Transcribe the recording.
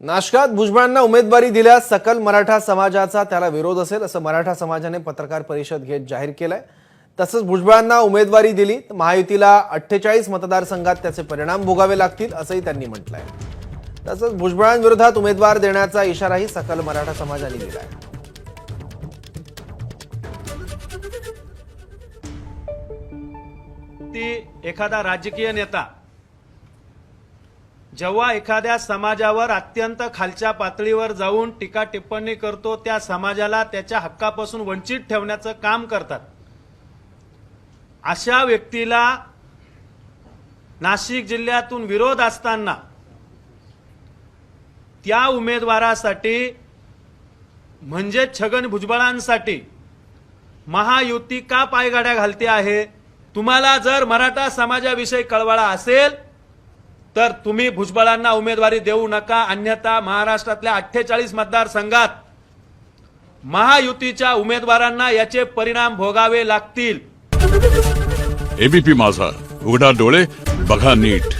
नाशकात भुजबळांना उमेदवारी दिल्यास सकल मराठा समाजाचा त्याला विरोध असेल असं मराठा समाजाने पत्रकार परिषद घेत जाहीर केलंय. तसंच भुजबळांना उमेदवारी दिली तर महायुतीला अठ्ठेचाळीस मतदारसंघात त्याचे परिणाम भोगावे लागतील असंही त्यांनी म्हटलंय. तसंच भुजबळांविरोधात उमेदवार देण्याचा इशाराही सकल मराठा समाजाने दिलाय. ती एखादा राजकीय नेता जेव्हा एखाद्या समाजावर अत्यंत खालच्या पातळीवर जाऊन टीका टिप्पणी करतो त्या समाजाला त्याच्या हक्कापासून वंचित ठेवण्याचं काम करतात. अशा व्यक्तीला नाशिक जिल्ह्यातून विरोध असताना त्या उमेदवारासाठी म्हणजे छगन भुजबळांसाठी महायुती का पायगाड्या घालते आहे? तुम्हाला जर मराठा समाजाविषयी कळवळा असेल तर तुम्ही भुजबळांना उमेदवारी देऊ नका अन्यथा महाराष्ट्रातल्या अठ्ठेचाळीस मतदारसंघात महायुतीच्या उमेदवारांना याचे परिणाम भोगावे लागतील. एबीपी माझा उघडा डोळे बघा नीट.